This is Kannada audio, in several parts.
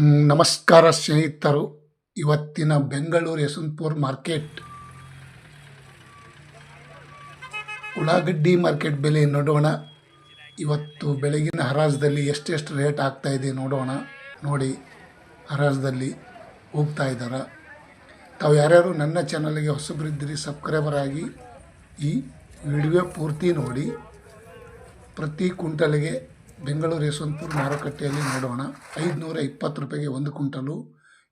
ನಮಸ್ಕಾರ ಸ್ನೇಹಿತರು. ಇವತ್ತಿನ ಬೆಂಗಳೂರು ಯಶವಂತಪುರ ಮಾರ್ಕೆಟ್. ಉಳ್ಳಾಗಡ್ಡಿ ಮಾರ್ಕೆಟ್ ಬೆಲೆ ನೋಡೋಣ. ಇವತ್ತು ಬೆಳಗಿನ ಹರಾಜದಲ್ಲಿ ಎಷ್ಟೆಷ್ಟು ರೇಟ್ ಆಗ್ತಾ ಇದೆ ನೋಡೋಣ. ನೋಡಿ, ಹರಾಜದಲ್ಲಿ ಹೋಗ್ತಾ ಇದ್ದಾರೆ. ತಾವು ಯಾರ್ಯಾರು ನನ್ನ ಚಾನಲ್ಗೆ ಹೊಸಬರಿದ್ದೀರಿ, ಸಬ್ಸ್ಕ್ರೈಬರ್ ಆಗಿ ಈ ವಿಡಿಯೋ ಪೂರ್ತಿ ನೋಡಿ. ಪ್ರತಿ ಕುಂಟಲಿಗೆ ಬೆಂಗಳೂರು ಯಶವಂತಪುರ ಮಾರುಕಟ್ಟೆಯಲ್ಲಿ ನೋಡೋಣ. ಐದುನೂರ ಇಪ್ಪತ್ತು ರೂಪಾಯಿಗೆ ಒಂದು ಕುಂಟಲು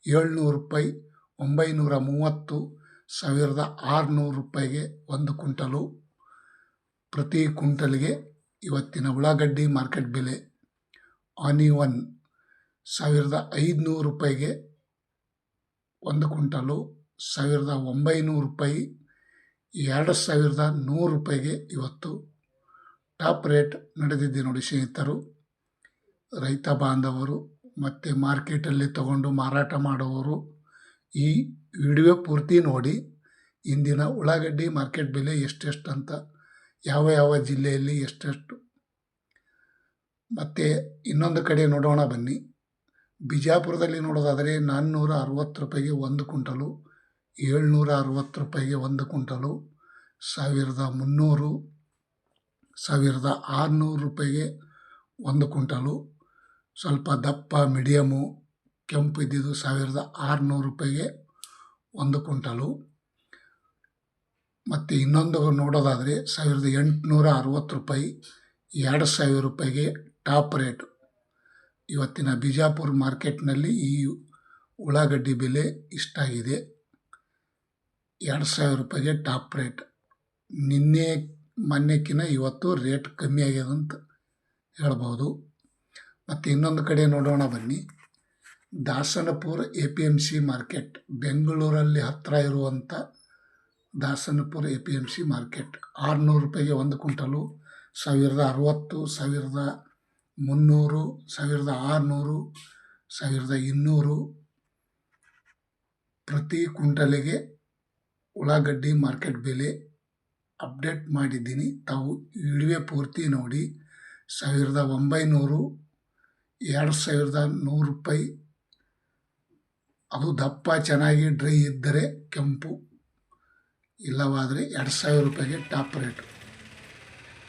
ಏಳ್ನೂರು ರೂಪಾಯಿ ಒಂಬೈನೂರ ಮೂವತ್ತು, ಸಾವಿರದ ಆರುನೂರು ರೂಪಾಯಿಗೆ ಒಂದು ಕುಂಟಲು ಪ್ರತಿ ಕುಂಟಲಿಗೆ ಇವತ್ತಿನ ಉಳ್ಳಾಗಡ್ಡಿ ಮಾರ್ಕೆಟ್ ಬೆಲೆ ಆನಿವನ್ ಸಾವಿರದ ಐದುನೂರು ರೂಪಾಯಿಗೆ ಒಂದು ಕುಂಟಲು ಸಾವಿರದ ಒಂಬೈನೂರು ರೂಪಾಯಿ, ಎರಡು ಸಾವಿರದ ನೂರು ರೂಪಾಯಿಗೆ ಇವತ್ತು ಟಾಪ್ ರೇಟ್ ನಡೆದಿದೆ ನೋಡಿ ಸ್ನೇಹಿತರು. ರೈತ ಬಾಂಧವರು ಮತ್ತು ಮಾರ್ಕೆಟಲ್ಲಿ ತಗೊಂಡು ಮಾರಾಟ ಮಾಡುವವರು ಈ ವಿಡಿಯೋ ಪೂರ್ತಿ ನೋಡಿ. ಇಂದಿನ ಉಳ್ಳಾಗಡ್ಡಿ ಮಾರ್ಕೆಟ್ ಬೆಲೆ ಎಷ್ಟೆಷ್ಟು ಅಂತ, ಯಾವ ಯಾವ ಜಿಲ್ಲೆಯಲ್ಲಿ ಎಷ್ಟೆಷ್ಟು. ಮತ್ತು ಇನ್ನೊಂದು ಕಡೆ ನೋಡೋಣ ಬನ್ನಿ. ಬಿಜಾಪುರದಲ್ಲಿ ನೋಡೋದಾದರೆ ನಾನ್ನೂರ ಅರವತ್ತು ರೂಪಾಯಿಗೆ ಒಂದು ಕುಂಟಲು ಏಳ್ನೂರ ಅರವತ್ತು ರೂಪಾಯಿಗೆ ಒಂದು ಕುಂಟಲು ಸಾವಿರದ ಮುನ್ನೂರು ಸಾವಿರದ ಆರುನೂರು ರೂಪಾಯಿಗೆ ಒಂದು ಕುಂಟಲು ಸ್ವಲ್ಪ ದಪ್ಪ, ಮೀಡಿಯಮು, ಕೆಂಪು ಇದ್ದಿದ್ದು ಸಾವಿರದ ಆರುನೂರು ರೂಪಾಯಿಗೆ ಒಂದು ಕುಂಟಲು ಮತ್ತು ಇನ್ನೊಂದು ನೋಡೋದಾದರೆ ಸಾವಿರದ ಎಂಟುನೂರ ಅರವತ್ತು ರೂಪಾಯಿ, ಎರಡು ಸಾವಿರ ರೂಪಾಯಿಗೆ ಟಾಪ್ ರೇಟ್. ಇವತ್ತಿನ ಬಿಜಾಪುರ ಮಾರ್ಕೆಟ್ನಲ್ಲಿ ಈ ಉಳ್ಳಾಗಡ್ಡಿ ಬೆಲೆ ಇಷ್ಟಾಗಿದೆ ಎರಡು ಸಾವಿರ ರೂಪಾಯಿಗೆ ಟಾಪ್ ರೇಟ್. ನಿನ್ನೆ ಮೊನ್ನೆಕ್ಕಿಂತ ಇವತ್ತು ರೇಟ್ ಕಮ್ಮಿ ಆಗ್ಯದ ಅಂತ ಹೇಳ್ಬೋದು ಮತ್ತು ಇನ್ನೊಂದು ಕಡೆ ನೋಡೋಣ ಬನ್ನಿ. Dasanapura A P M C market, ಬೆಂಗಳೂರಲ್ಲಿ ಹತ್ತಿರ ಇರುವಂಥ Dasanapura A P M C market, ಆರುನೂರು ರೂಪಾಯಿಗೆ ಒಂದು ಕುಂಟಲು ಸಾವಿರದ ಅರವತ್ತು, ಸಾವಿರದ ಮುನ್ನೂರು, ಸಾವಿರದ ಆರುನೂರು, ಸಾವಿರದ ಇನ್ನೂರು ಪ್ರತಿ ಕುಂಟಲಿಗೆ ಉಳ್ಳಾಗಡ್ಡಿ ಮಾರ್ಕೆಟ್ ಬೆಲೆ ಅಪ್ಡೇಟ್ ಮಾಡಿದ್ದೀನಿ. ತಾವು ವಿಡಿಯೋ ಪೂರ್ತಿ ನೋಡಿ. ಸಾವಿರದ ಒಂಬೈನೂರು, ಎರಡು ಸಾವಿರದ ನೂರು ರೂಪಾಯಿ. ಅದು ದಪ್ಪ, ಚೆನ್ನಾಗಿ ಡ್ರೈ ಇದ್ದರೆ ಕೆಂಪು. ಇಲ್ಲವಾದರೆ ಎರಡು ಸಾವಿರ ರೂಪಾಯಿಗೆ ಟಾಪ್ ರೇಟ್.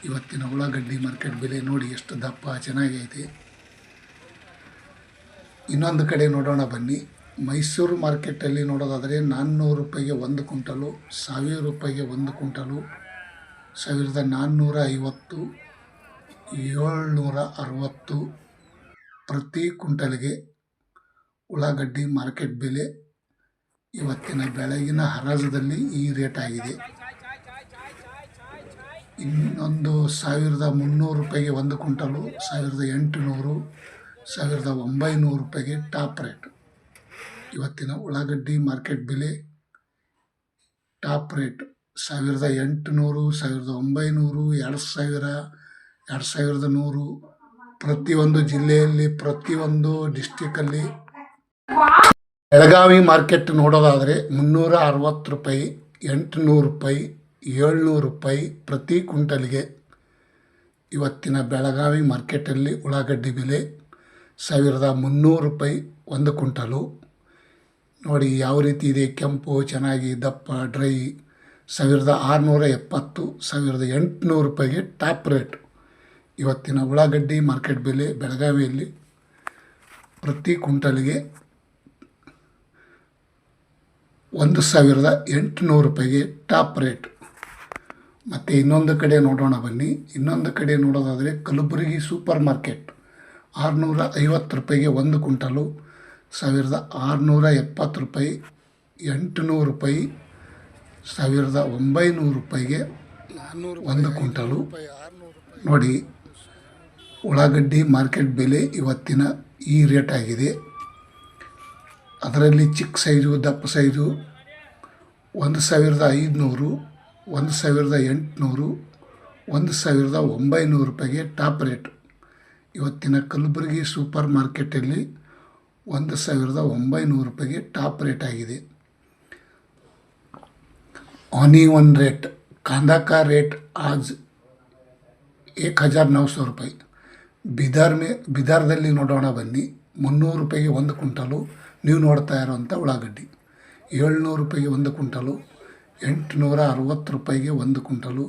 ಇವತ್ತಿನ ಉಳ್ಳಾಗಡ್ಡಿ ಮಾರ್ಕೆಟ್ ಬೆಲೆ ನೋಡಿ ಎಷ್ಟು ದಪ್ಪ, ಚೆನ್ನಾಗೈತೆ. ಇನ್ನೊಂದು ಕಡೆ ನೋಡೋಣ ಬನ್ನಿ. ಮೈಸೂರು ಮಾರ್ಕೆಟಲ್ಲಿ ನೋಡೋದಾದರೆ ನಾನ್ನೂರು ರೂಪಾಯಿಗೆ ಒಂದು ಕುಂಟಲು ಸಾವಿರ ರೂಪಾಯಿಗೆ ಒಂದು ಕುಂಟಲು ಸಾವಿರದ ನಾನ್ನೂರ ಐವತ್ತು, ಏಳ್ನೂರ ಅರವತ್ತು ಪ್ರತಿ ಕುಂಟಲಿಗೆ ಉಳ್ಳಾಗಡ್ಡಿ ಮಾರ್ಕೆಟ್ ಬೆಲೆ ಇವತ್ತಿನ ಬೆಳಗಿನ ಹರಾಜದಲ್ಲಿ ಈ ರೇಟ್ ಆಗಿದೆ. ಇನ್ನೊಂದು ಸಾವಿರದ ಮುನ್ನೂರು ರೂಪಾಯಿಗೆ ಒಂದು ಕುಂಟಲು ಸಾವಿರದ ಎಂಟುನೂರು, ಸಾವಿರದ ಒಂಬೈನೂರು ರೂಪಾಯಿಗೆ ಟಾಪ್ ರೇಟ್. ಇವತ್ತಿನ ಉಳ್ಳಾಗಡ್ಡಿ ಮಾರ್ಕೆಟ್ ಬೆಲೆ ಟಾಪ್ ರೇಟ್ ಸಾವಿರದ ಎಂಟುನೂರು, ಸಾವಿರದ ಒಂಬೈನೂರು, ಎರಡು ಸಾವಿರ, ಎರಡು ಸಾವಿರದ ನೂರು. ಪ್ರತಿಯೊಂದು ಜಿಲ್ಲೆಯಲ್ಲಿ, ಪ್ರತಿಯೊಂದು ಡಿಸ್ಟಿಕಲ್ಲಿ ಬೆಳಗಾವಿ ಮಾರ್ಕೆಟ್ ನೋಡೋದಾದರೆ ಮುನ್ನೂರ ಅರವತ್ತು ರೂಪಾಯಿ, ಎಂಟುನೂರು ರೂಪಾಯಿ, ಏಳ್ನೂರು ರೂಪಾಯಿ ಪ್ರತಿ ಕ್ವಿಂಟಲ್ಗೆ. ಇವತ್ತಿನ ಬೆಳಗಾವಿ ಮಾರ್ಕೆಟಲ್ಲಿ ಉಳ್ಳಾಗಡ್ಡಿ ಬೆಲೆ ಸಾವಿರದ ಮುನ್ನೂರು ರೂಪಾಯಿ ಒಂದು ಕುಂಟಲು ನೋಡಿ, ಯಾವ ರೀತಿ ಇದೆ? ಕೆಂಪು, ಚೆನ್ನಾಗಿ, ದಪ್ಪ, ಡ್ರೈ. ಸಾವಿರದ ಆರುನೂರ ಎಪ್ಪತ್ತು, ಸಾವಿರದ ಎಂಟುನೂರು ರೂಪಾಯಿಗೆ ಟಾಪ್ ರೇಟ್. ಇವತ್ತಿನ ಉಳ್ಳಾಗಡ್ಡಿ ಮಾರ್ಕೆಟ್ ಬೆಲೆ ಬೆಳಗಾವಿಯಲ್ಲಿ ಪ್ರತಿ ಕುಂಟಲಿಗೆ ಒಂದು ಸಾವಿರದ ಎಂಟುನೂರು ರೂಪಾಯಿಗೆ ಟಾಪ್ ರೇಟ್. ಮತ್ತು ಇನ್ನೊಂದು ಕಡೆ ನೋಡೋಣ ಬನ್ನಿ. ಇನ್ನೊಂದು ಕಡೆ ನೋಡೋದಾದರೆ ಕಲಬುರಗಿ ಸೂಪರ್ ಮಾರ್ಕೆಟ್. ಆರುನೂರ ಐವತ್ತು ರೂಪಾಯಿಗೆ ಒಂದು ಕುಂಟಲು ಸಾವಿರದ ಆರುನೂರ ಎಪ್ಪತ್ತು ರೂಪಾಯಿ, ಎಂಟುನೂರು ರೂಪಾಯಿ, ಸಾವಿರದ ಒಂಬೈನೂರು ರೂಪಾಯಿಗೆ ಒಂದು ಕ್ವಿಂಟಲು. ನೋಡಿ, ಉಳ್ಳಾಗಡ್ಡಿ ಮಾರ್ಕೆಟ್ ಬೆಲೆ ಇವತ್ತಿನ ಈ ರೇಟ್ ಆಗಿದೆ. ಅದರಲ್ಲಿ ಚಿಕ್ಕ ಸೈಜು, ದಪ್ಪ ಸೈಜು, ಒಂದು ಸಾವಿರದ ಐದುನೂರು, ಒಂದು ಸಾವಿರದ ಎಂಟುನೂರು, ಒಂದು ಸಾವಿರದ ಒಂಬೈನೂರು ರೂಪಾಯಿಗೆ ಟಾಪ್ ರೇಟ್. ಇವತ್ತಿನ ಕಲಬುರಗಿ ಸೂಪರ್ ಮಾರ್ಕೆಟಲ್ಲಿ ಒಂದು ಸಾವಿರದ ಒಂಬೈನೂರು ರೂಪಾಯಿಗೆ ಟಾಪ್ ರೇಟ್ ಆಗಿದೆ ऑनियन रेट कांदा का रेट आज एक हज़ार नौ सौ रुपये ಬಿದರ್ ಮೇ ಬಿದರ್ದಲ್ಲಿ ನೋಡೋಣ ಬನ್ನಿ ಮುನ್ನೂರು ರೂಪಾಯಿಗೆ ಒಂದು ಕುಂಟಲು ನೀವು ನೋಡ್ತಾ ಇರೋವಂಥ ಉಳ್ಳಾಗಡ್ಡಿ ಏಳ್ನೂರು ರೂಪಾಯಿಗೆ ಒಂದು ಕುಂಟಲು ಎಂಟುನೂರ ಅರವತ್ತು ರೂಪಾಯಿಗೆ ಒಂದು ಕುಂಟಲು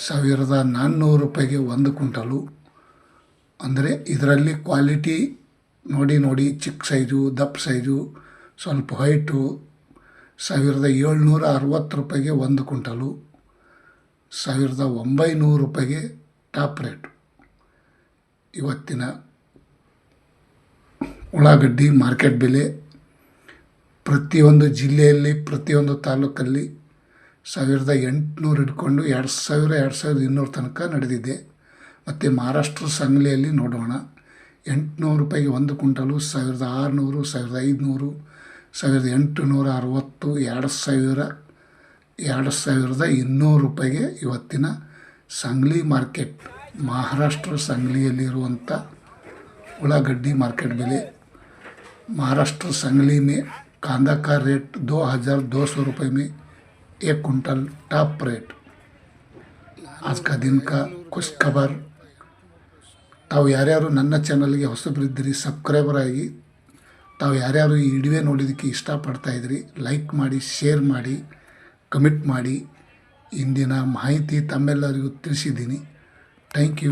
ಸಾವಿರದ ನಾನ್ನೂರು ರೂಪಾಯಿಗೆ ಒಂದು ಕುಂಟಲು ಅಂದರೆ ಇದರಲ್ಲಿ ಕ್ವಾಲಿಟಿ ನೋಡಿ ನೋಡಿ, ಚಿಕ್ಕ ಸೈಜು, ದಪ್ಪ ಸೈಜು, ಸ್ವಲ್ಪ ಹೈಟು ಸಾವಿರದ ಏಳ್ನೂರ ಅರವತ್ತು ರೂಪಾಯಿಗೆ ಒಂದು ಕುಂಟಲು ಸಾವಿರದ ಒಂಬೈನೂರು ರೂಪಾಯಿಗೆ ಟಾಪ್ ರೇಟು. ಇವತ್ತಿನ ಉಳ್ಳಾಗಡ್ಡಿ ಮಾರ್ಕೆಟ್ ಬೆಲೆ ಪ್ರತಿಯೊಂದು ಜಿಲ್ಲೆಯಲ್ಲಿ, ಪ್ರತಿಯೊಂದು ತಾಲೂಕಲ್ಲಿ ಸಾವಿರದ ಎಂಟುನೂರು ಹಿಡ್ಕೊಂಡು ಎರಡು ಸಾವಿರ, ಎರಡು ಸಾವಿರದ ಇನ್ನೂರು ತನಕ ನಡೆದಿದೆ. ಮತ್ತು ಮಹಾರಾಷ್ಟ್ರ ಸಂಗ್ಲಿಯಲ್ಲಿ ನೋಡೋಣ. ಎಂಟುನೂರು ರೂಪಾಯಿಗೆ ಒಂದು ಕುಂಟಲು ಸಾವಿರದ ಆರುನೂರು ಸಾವಿರದ ಐದುನೂರು ಸಾವಿರದ ಎಂಟುನೂರ ಅರವತ್ತು ಎರಡು ಸಾವಿರ ಎರಡು ಸಾವಿರದ ಇನ್ನೂರು ರೂಪಾಯಿಗೆ ಇವತ್ತಿನ ಸಂಗ್ಲಿ ಮಾರ್ಕೆಟ್ ಮಹಾರಾಷ್ಟ್ರ ಸಂಗ್ಲಿಯಲ್ಲಿರುವಂಥ ಉಳ್ಳಾಗಡ್ಡಿ ಮಾರ್ಕೆಟ್ ಬೆಲೆ महाराष्ट्र संगली में कांदा का रेट दो हज़ार दो सौ रुपये में एक कुंटल टॉप रेट आज का दिन का खुश खबर ತಾವು ಯಾರ್ಯಾರು ನನ್ನ ಚಾನಲ್ಗೆ ಹೊಸಬರಿದ್ದೀರಿ, ಸಬ್ಸ್ಕ್ರೈಬರ್ ಆಗಿ, ತಾವು ಯಾರ್ಯಾರು ಈ ವಿಡಿಯೋ ನೋಡೋದಕ್ಕೆ ಇಷ್ಟಪಡ್ತಾ ಇದ್ರಿ ಲೈಕ್ ಮಾಡಿ, ಶೇರ್ ಮಾಡಿ, ಕಮೆಂಟ್ ಮಾಡಿ. ಇಂದಿನ ಮಾಹಿತಿ ತಮ್ಮೆಲ್ಲರಿಗೂ ತಿಳಿಸಿದ್ದೀನಿ. Thank you.